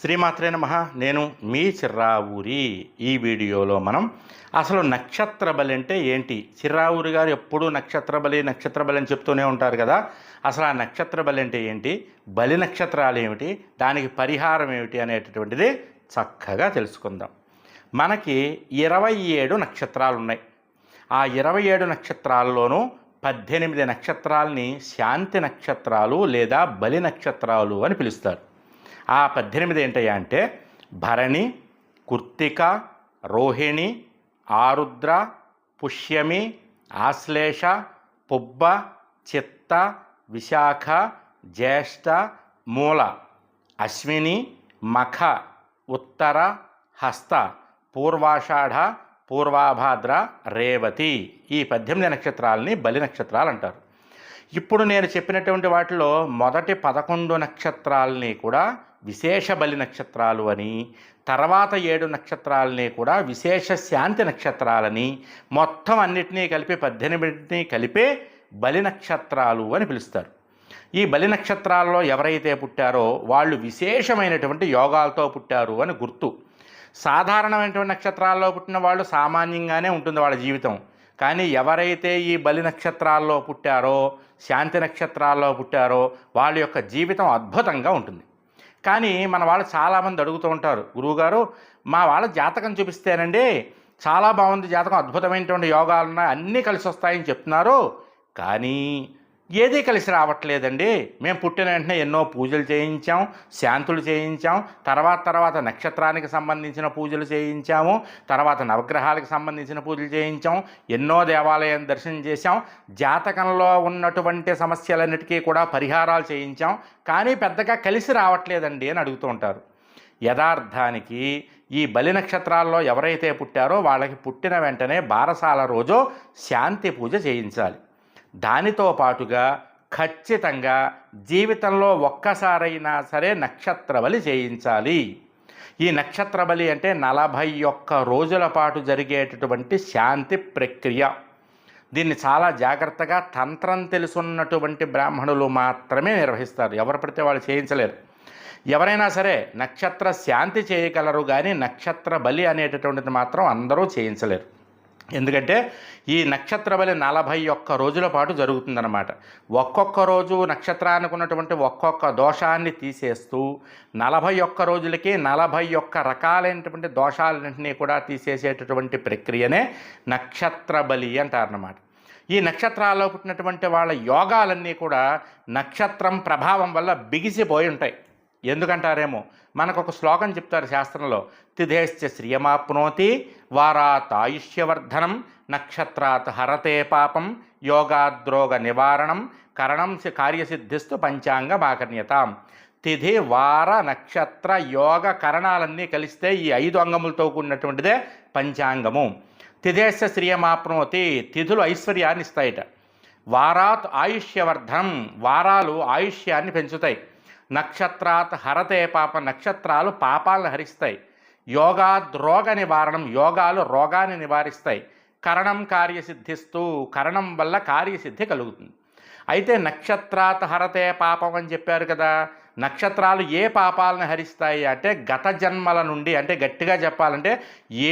శ్రీమాత్రే నమ. నేను మీ చిర్రావూరి. ఈ వీడియోలో మనం అసలు నక్షత్ర బలి అంటే ఏంటి? చిర్రావూరి గారు ఎప్పుడూ నక్షత్ర బలి నక్షత్ర బలి అని చెప్తూనే ఉంటారు కదా. అసలు ఆ నక్షత్ర బలి అంటే ఏంటి? బలి నక్షత్రాలు ఏమిటి? దానికి పరిహారం ఏమిటి అనేటటువంటిది చక్కగా తెలుసుకుందాం. మనకి ఇరవై ఏడు నక్షత్రాలు ఉన్నాయి. ఆ ఇరవై ఏడు నక్షత్రాల్లోనూ పద్దెనిమిది నక్షత్రాలని శాంతి నక్షత్రాలు లేదా బలి నక్షత్రాలు అని పిలుస్తారు. ఆ పద్దెనిమిది ఏంటయ్యా అంటే భరణి కుర్తిక రోహిణి ఆరుద్ర పుష్యమి ఆశ్లేష పుబ్బ చిత్త విశాఖ జ్యేష్ఠ మూల అశ్విని మఖ ఉత్తర హస్త పూర్వాషాఢ పూర్వాభాద్ర రేవతి. ఈ పద్దెనిమిది నక్షత్రాలని బలి నక్షత్రాలు అంటారు. ఇప్పుడు నేను చెప్పినటువంటి వాటిలో మొదటి పదకొండు నక్షత్రాలని కూడా విశేష బలి నక్షత్రాలు అని తర్వాత ఏడు నక్షత్రాలని కూడా విశేష శాంతి నక్షత్రాలని మొత్తం అన్నిటినీ కలిపి పద్దెనిమిదిని కలిపే బలి నక్షత్రాలు అని పిలుస్తారు. ఈ బలి నక్షత్రాల్లో ఎవరైతే పుట్టారో వాళ్ళు విశేషమైనటువంటి యోగాలతో పుట్టారు అని గుర్తు. సాధారణమైనటువంటి నక్షత్రాల్లో పుట్టిన వాళ్ళు సామాన్యంగానే ఉంటుంది వాళ్ళ జీవితం. కానీ ఎవరైతే ఈ బలి నక్షత్రాల్లో పుట్టారో శాంతి నక్షత్రాల్లో పుట్టారో వాళ్ళ యొక్క జీవితం అద్భుతంగా ఉంటుంది. కానీ మన వాళ్ళు చాలామంది అడుగుతూ ఉంటారు గురువుగారు మా వాళ్ళ జాతకం చూపిస్తేనండి చాలా బాగుంది జాతకం అద్భుతమైనటువంటి యోగాలు ఉన్నాయి అన్నీ కలిసి వస్తాయని చెప్తున్నారు. కానీ ఏదీ కలిసి రావట్లేదండి. మేము పుట్టిన వెంటనే ఎన్నో పూజలు చేయించాం శాంతులు చేయించాం తర్వాత తర్వాత నక్షత్రానికి సంబంధించిన పూజలు చేయించాము తర్వాత నవగ్రహాలకు సంబంధించిన పూజలు చేయించాం ఎన్నో దేవాలయం దర్శనం చేశాం జాతకంలో ఉన్నటువంటి సమస్యలన్నిటికీ కూడా పరిహారాలు చేయించాం కానీ పెద్దగా కలిసి రావట్లేదండి అని అడుగుతూ ఉంటారు. యథార్థానికి ఈ బలి నక్షత్రాల్లో ఎవరైతే పుట్టారో వాళ్ళకి పుట్టిన వెంటనే బారసాల రోజు శాంతి పూజ చేయించాలి. దానితో పాటుగా ఖచ్చితంగా జీవితంలో ఒక్కసారైనా సరే నక్షత్ర బలి చేయించాలి. ఈ నక్షత్ర బలి అంటే నలభై ఒక్క రోజుల పాటు జరిగేటటువంటి శాంతి ప్రక్రియ. దీన్ని చాలా జాగ్రత్తగా తంత్రం తెలుసున్నటువంటి బ్రాహ్మణులు మాత్రమే నిర్వహిస్తారు. ఎవరు పడితే వాళ్ళు చేయించలేరు. ఎవరైనా సరే నక్షత్ర శాంతి చేయగలరు కానీ నక్షత్ర బలి అనేటటువంటిది మాత్రం అందరూ చేయించలేరు. ఎందుకంటే ఈ నక్షత్ర బలి నలభై ఒక్క రోజుల పాటు జరుగుతుందన్నమాట. ఒక్కొక్క రోజు నక్షత్రానికి ఉన్నటువంటి ఒక్కొక్క దోషాన్ని తీసేస్తూ నలభై ఒక్క రోజులకి నలభై ఒక్క రకాలైనటువంటి దోషాలన్నింటినీ కూడా తీసేసేటటువంటి ప్రక్రియనే నక్షత్ర బలి అంటారన్నమాట. ఈ నక్షత్రాల్లో పుట్టినటువంటి వాళ్ళ యోగాలన్నీ కూడా నక్షత్రం ప్రభావం వల్ల బిగిసిపోయి ఉంటాయి. ఎందుకంటారేమో? మనకు ఒక శ్లోకం చెప్తారు శాస్త్రంలో తిథేశ్చ శ్రియమాప్నోతి వారాత్ ఆయుష్యవర్ధనం నక్షత్రాత్ హరతే పాపం యోగాద్రోగ నివారణం కరణం కార్యసిద్ధిస్తు పంచాంగ మాకర్ణ్యతాం తిథి వార నక్షత్ర యోగ కరణాలన్నీ కలిస్తే ఈ ఐదు అంగములతో కూడినటువంటిదే పంచాంగము. తిథేశ శ్రియమాప్నోతి తిథులు ఐశ్వర్యాన్ని ఇస్తాయిట వారాత్ ఆయుష్యవర్ధనం వారాలు ఆయుష్యాన్ని పెంచుతాయి. నక్షత్రాత్ హరతే పాప నక్షత్రాలు పాపాలను హరిస్తాయి. యోగా రోగ నివారణం యోగాలు రోగాన్ని నివారిస్తాయి. కరణం కార్యసిద్ధిస్తూ కరణం వల్ల కార్యసిద్ధి కలుగుతుంది. అయితే నక్షత్రాత్ హరతే పాపం అని చెప్పారు కదా నక్షత్రాలు ఏ పాపాలను హరిస్తాయి అంటే గత జన్మల నుండి అంటే గట్టిగా చెప్పాలంటే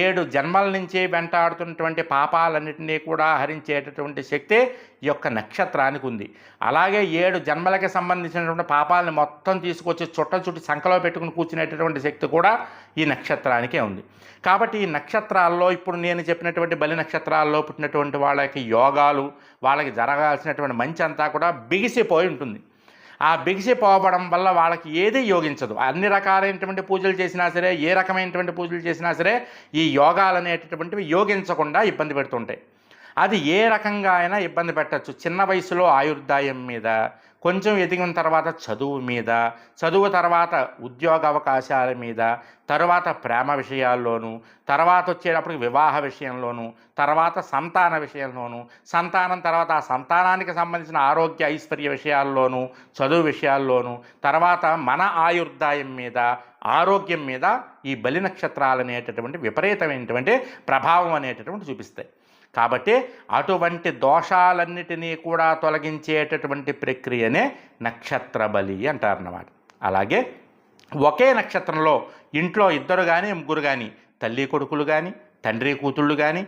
ఏడు జన్మల నుంచి వెంటాడుతున్నటువంటి పాపాలన్నింటినీ కూడా హరించేటటువంటి శక్తి ఈ యొక్క నక్షత్రానికి ఉంది. అలాగే ఏడు జన్మలకి సంబంధించినటువంటి పాపాలను మొత్తం తీసుకొచ్చి చుట్ట చుట్టి సంఖలో పెట్టుకుని కూర్చునేటటువంటి శక్తి కూడా ఈ నక్షత్రానికే ఉంది. కాబట్టి ఈ నక్షత్రాల్లో ఇప్పుడు నేను చెప్పినటువంటి బలి నక్షత్రాల్లో పుట్టినటువంటి వాళ్ళకి యోగాలు వాళ్ళకి జరగాల్సినటువంటి మంచి అంతా కూడా బిగిసిపోయి ఉంటుంది. ఆ బిగిసిపోవడం వల్ల వాళ్ళకి ఏది యోగించదు. అన్ని రకాలైనటువంటి పూజలు చేసినా సరే ఏ రకమైనటువంటి పూజలు చేసినా సరే ఈ యోగాలు అనేటటువంటివి యోగించకుండా ఇబ్బంది పెడుతుంటాయి. అది ఏ రకంగా అయినా ఇబ్బంది పెట్టచ్చు. చిన్న వయసులో ఆయుర్దాయం మీద కొంచెం ఎదిగిన తర్వాత చదువు మీద చదువు తర్వాత ఉద్యోగ అవకాశాల మీద తర్వాత ప్రేమ విషయాల్లోనూ తర్వాత వచ్చేటప్పటికి వివాహ విషయంలోనూ తర్వాత సంతాన విషయంలోనూ సంతానం తర్వాత ఆ సంతానానికి సంబంధించిన ఆరోగ్య ఐశ్వర్య విషయాల్లోనూ చదువు విషయాల్లోనూ తర్వాత మన ఆయుర్దాయం మీద ఆరోగ్యం మీద ఈ బలి నక్షత్రాలు అనేటటువంటి విపరీతమైనటువంటి ప్రభావం అనేటటువంటి చూపిస్తాయి. కాబట్టి అటువంటి దోషాలన్నిటినీ కూడా తొలగించేటటువంటి ప్రక్రియనే నక్షత్ర బలి అంటారన్నమాట. అలాగే ఒకే నక్షత్రంలో ఇంట్లో ఇద్దరు కానీ ముగ్గురు కానీ తల్లి కొడుకులు కానీ తండ్రి కూతుళ్ళు కానీ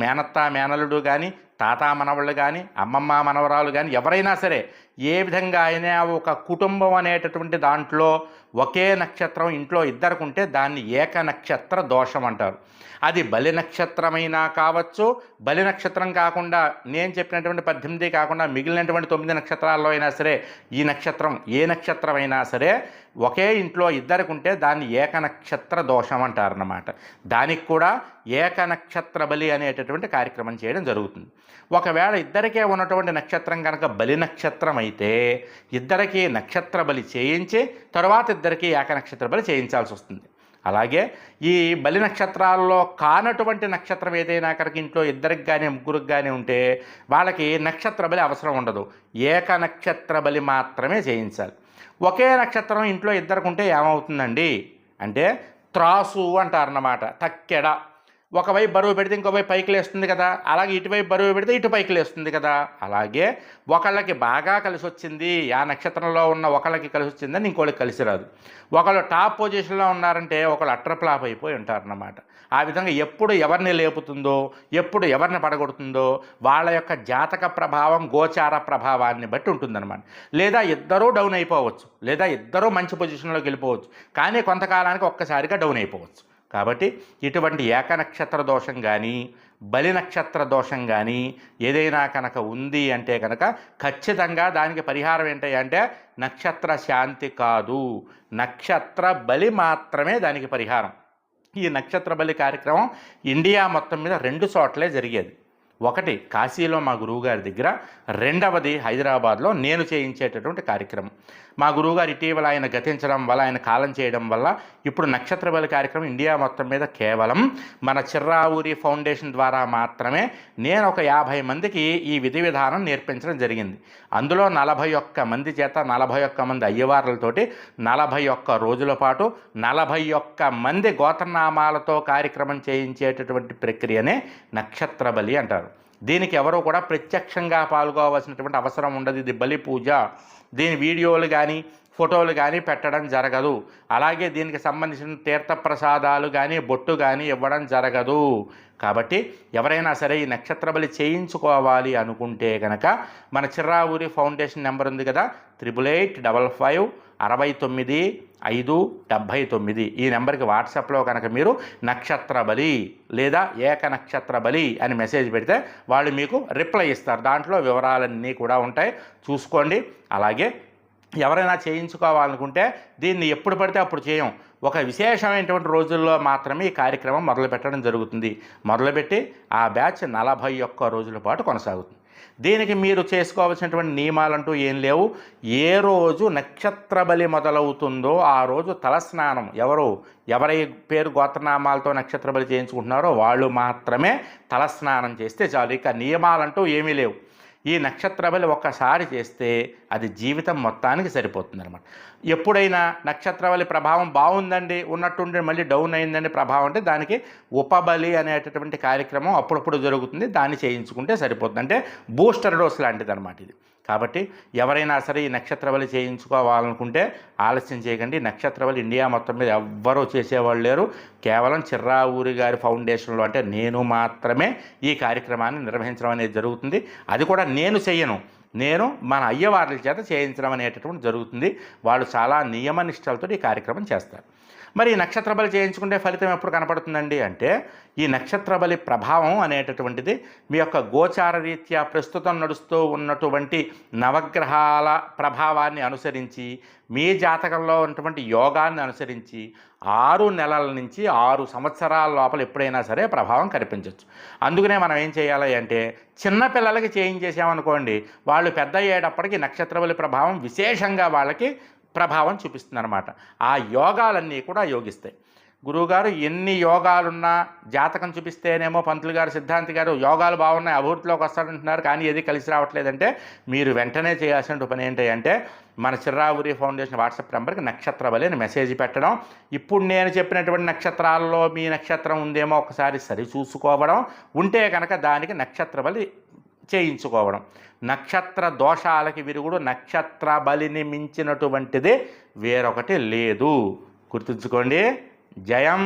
మేనత్త మేనలుడు కానీ తాత మనవళ్ళు కానీ అమ్మమ్మ మనవరాలు కానీ ఎవరైనా సరే ఏ విధంగా అయినా ఒక కుటుంబం అనేటటువంటి దాంట్లో ఒకే నక్షత్రం ఇంట్లో ఇద్దరుకుంటే దాన్ని ఏక నక్షత్ర దోషం అంటారు. అది బలి నక్షత్రమైనా కావచ్చు బలి నక్షత్రం కాకుండా నేను చెప్పినటువంటి పద్దెనిమిది కాకుండా మిగిలినటువంటి తొమ్మిది నక్షత్రాల్లో అయినా సరే ఈ నక్షత్రం ఏ నక్షత్రమైనా సరే ఒకే ఇంట్లో ఇద్దరికి ఉంటే దాన్ని ఏక నక్షత్ర దోషం అంటారన్నమాట. దానికి కూడా ఏక నక్షత్ర బలి అనేటటువంటి కార్యక్రమం చేయడం జరుగుతుంది. ఒకవేళ ఇద్దరికే ఉన్నటువంటి నక్షత్రం కనుక బలి నక్షత్రం అయితే ఇద్దరికీ నక్షత్ర బలి చేయించి తర్వాత ఇద్దరికీ ఏక నక్షత్ర బలి చేయించాల్సి వస్తుంది. అలాగే ఈ బలి నక్షత్రాల్లో కానటువంటి నక్షత్రం ఏదైనా కనుక ఇంట్లో ఇద్దరికి కానీ ముగ్గురికి కానీ ఉంటే వాళ్ళకి నక్షత్ర బలి అవసరం ఉండదు. ఏక నక్షత్ర బలి మాత్రమే చేయించాలి. ఒకే నక్షత్రం ఇంట్లో ఇద్దరికి ఉంటే ఏమవుతుందండి? అంటే త్రాసు అంటారన్నమాట. తక్కెడ. ఒకవైపు బరువు పెడితే ఇంకోవైపు పైకి లేస్తుంది కదా. అలాగే ఇటువైపు బరువు పెడితే ఇటు పైకి లేస్తుంది కదా. అలాగే ఒకళ్ళకి బాగా కలిసి వచ్చింది ఆ నక్షత్రంలో ఉన్న ఒకళ్ళకి కలిసి వచ్చిందని ఇంకోళ్ళకి కలిసి రాదు. ఒకళ్ళు టాప్ పొజిషన్లో ఉన్నారంటే ఒకళ్ళు అట్రప్లాప్ అయిపోయి ఉంటారన్నమాట. ఆ విధంగా ఎప్పుడు ఎవరిని లేపుతుందో ఎప్పుడు ఎవరిని పడగొడుతుందో వాళ్ళ యొక్క జాతక ప్రభావం గోచార ప్రభావాన్ని బట్టి ఉంటుందన్నమాట. లేదా ఇద్దరూ డౌన్ అయిపోవచ్చు లేదా ఇద్దరూ మంచి పొజిషన్లోకి వెళ్ళిపోవచ్చు కానీ కొంతకాలానికి ఒక్కసారిగా డౌన్ అయిపోవచ్చు. కాబట్టి ఇటువంటి ఏక నక్షత్ర దోషం కానీ బలి నక్షత్ర దోషం కానీ ఏదైనా కనుక ఉంది అంటే కనుక ఖచ్చితంగా దానికి పరిహారం ఏంటంటే నక్షత్ర శాంతి కాదు. నక్షత్ర బలి మాత్రమే దానికి పరిహారం. ఈ నక్షత్ర బలి కార్యక్రమం ఇండియా మొత్తం మీద రెండు చోట్లే జరిగేది. ఒకటి కాశీలో మా గురువుగారి దగ్గర రెండవది హైదరాబాద్లో నేను చేయించేటటువంటి కార్యక్రమం. మా గురువుగారు ఇటీవల ఆయన గతించడం వల్ల ఆయన కాలం చేయడం వల్ల ఇప్పుడు నక్షత్ర బలి కార్యక్రమం ఇండియా మొత్తం మీద కేవలం మన చిర్రావూరి ఫౌండేషన్ ద్వారా మాత్రమే నేను ఒక యాభై మందికి ఈ విధి విధానం నేర్పించడం జరిగింది. అందులో నలభై ఒక్క మంది చేత నలభై ఒక్క మంది అయ్యవార్లతోటి నలభై ఒక్క రోజుల పాటు నలభై ఒక్క మంది గోత్రనామాలతో కార్యక్రమం చేయించేటటువంటి ప్రక్రియనే నక్షత్ర బలి అంటారు. దీనికి ఎవరో కూడా ప్రత్యక్షంగా పాల్గొవలసినటువంటి అవసరం ఉండదు. ఇది బలి పూజ. దీని వీడియోలు కానీ ఫోటోలు కానీ పెట్టడం జరగదు. అలాగే దీనికి సంబంధించిన తీర్థప్రసాదాలు కానీ బొట్టు కానీ ఇవ్వడం జరగదు. కాబట్టి ఎవరైనా సరే ఈ నక్షత్ర బలి చేయించుకోవాలి అనుకుంటే కనుక మన చిర్రావూరి ఫౌండేషన్ నెంబర్ ఉంది కదా త్రిబుల్ ఎయిట్ డబల్ ఫైవ్ అరవై తొమ్మిది ఐదు డెబ్భై తొమ్మిది. ఈ నెంబర్కి వాట్సాప్లో కనుక మీరు నక్షత్ర బలి లేదా ఏక నక్షత్ర బలి అని మెసేజ్ పెడితే వాళ్ళు మీకు రిప్లై ఇస్తారు. దాంట్లో వివరాలన్నీ కూడా ఉంటాయి. చూసుకోండి. అలాగే ఎవరైనా చేయించుకోవాలనుకుంటే దీన్ని ఎప్పుడు పడితే అప్పుడు చేయం. ఒక విశేషమైనటువంటి రోజుల్లో మాత్రమే ఈ కార్యక్రమం మొదలుపెట్టడం జరుగుతుంది. మొదలుపెట్టి ఆ బ్యాచ్ నలభై ఒక్క రోజుల పాటు కొనసాగుతుంది. దీనికి మీరు చేసుకోవాల్సినటువంటి నియమాలంటూ ఏం లేవు. ఏ రోజు నక్షత్ర బలి మొదలవుతుందో ఆ రోజు తలస్నానం. ఎవరు ఎవరి పేరు గోత్రనామాలతో నక్షత్ర బలి చేయించుకుంటున్నారో వాళ్ళు మాత్రమే తలస్నానం చేస్తే చాలు. ఇక నియమాలంటూ ఏమీ లేవు. ఈ నక్షత్ర బలి ఒక్కసారి చేస్తే అది జీవితం మొత్తానికి సరిపోతుంది అనమాట ఎప్పుడైనా నక్షత్రవళి ప్రభావం బాగుందండి ఉన్నట్టుండి మళ్ళీ డౌన్ అయిందండి ప్రభావం అంటే దానికి ఉపబలి అనేటటువంటి కార్యక్రమం అప్పుడప్పుడు జరుగుతుంది దాన్ని చేయించుకుంటే సరిపోతుంది. అంటే బూస్టర్ డోస్ లాంటిది అనమాట ఇది. కాబట్టి ఎవరైనా సరే ఈ నక్షత్ర బలి చేయించుకోవాలనుకుంటే ఆలస్యం చేయకండి. నక్షత్ర బలి ఇండియా మొత్తం మీద ఎవ్వరూ చేసేవాళ్ళు లేరు. కేవలం చిర్రా ఊరి గారి ఫౌండేషన్లో అంటే నేను మాత్రమే ఈ కార్యక్రమాన్ని నిర్వహించడం అనేది జరుగుతుంది. అది కూడా నేను చెయ్యను. నేను మన అయ్యవార్ల చేత చేయించడం అనేటటువంటి జరుగుతుంది. వాళ్ళు చాలా నియమనిష్టలతో ఈ కార్యక్రమం చేస్తారు. మరి ఈ నక్షత్ర బలి చేయించుకుంటే ఫలితం ఎప్పుడు కనపడుతుందండి అంటే ఈ నక్షత్ర బలి ప్రభావం అనేటటువంటిది మీ యొక్క గోచార రీత్యా ప్రస్తుతం నడుస్తూ ఉన్నటువంటి నవగ్రహాల ప్రభావాన్ని అనుసరించి మీ జాతకంలో ఉన్నటువంటి యోగాన్ని అనుసరించి ఆరు నెలల నుంచి ఆరు సంవత్సరాల లోపల ఎప్పుడైనా సరే ప్రభావం కనిపించవచ్చు అందుకనే మనం ఏం చేయాలి అంటే చిన్నపిల్లలకి చేయించేసామనుకోండి వాళ్ళు పెద్ద అయ్యేటప్పటికి నక్షత్ర బలి ప్రభావం విశేషంగా వాళ్ళకి ప్రభావం చూపిస్తుందనమాట ఆ యోగాలన్నీ కూడా యోగిస్తాయి. గురువుగారు ఎన్ని యోగాలున్నా జాతకం చూపిస్తేనేమో పంతులు గారు సిద్ధాంతి గారు యోగాలు బాగున్నాయి అభివృద్ధిలోకి వస్తాడంటున్నారు కానీ ఏది కలిసి రావట్లేదంటే మీరు వెంటనే చేయాల్సిన పని ఏంటి అంటే మన చిర్రావురి ఫౌండేషన్ వాట్సాప్ నెంబర్కి నక్షత్ర బలి అని మెసేజ్ పెట్టడం. ఇప్పుడు నేను చెప్పినటువంటి నక్షత్రాల్లో మీ నక్షత్రం ఉందేమో ఒకసారి సరి చూసుకోవడం. ఉంటే కనుక దానికి నక్షత్ర బలి చేయించుకోవడం నక్షత్ర దోషాలకి విరుగుడు నక్షత్ర బలిని మించినటువంటిదే వేరొకటి లేదు. గుర్తుంచుకోండి. జయం!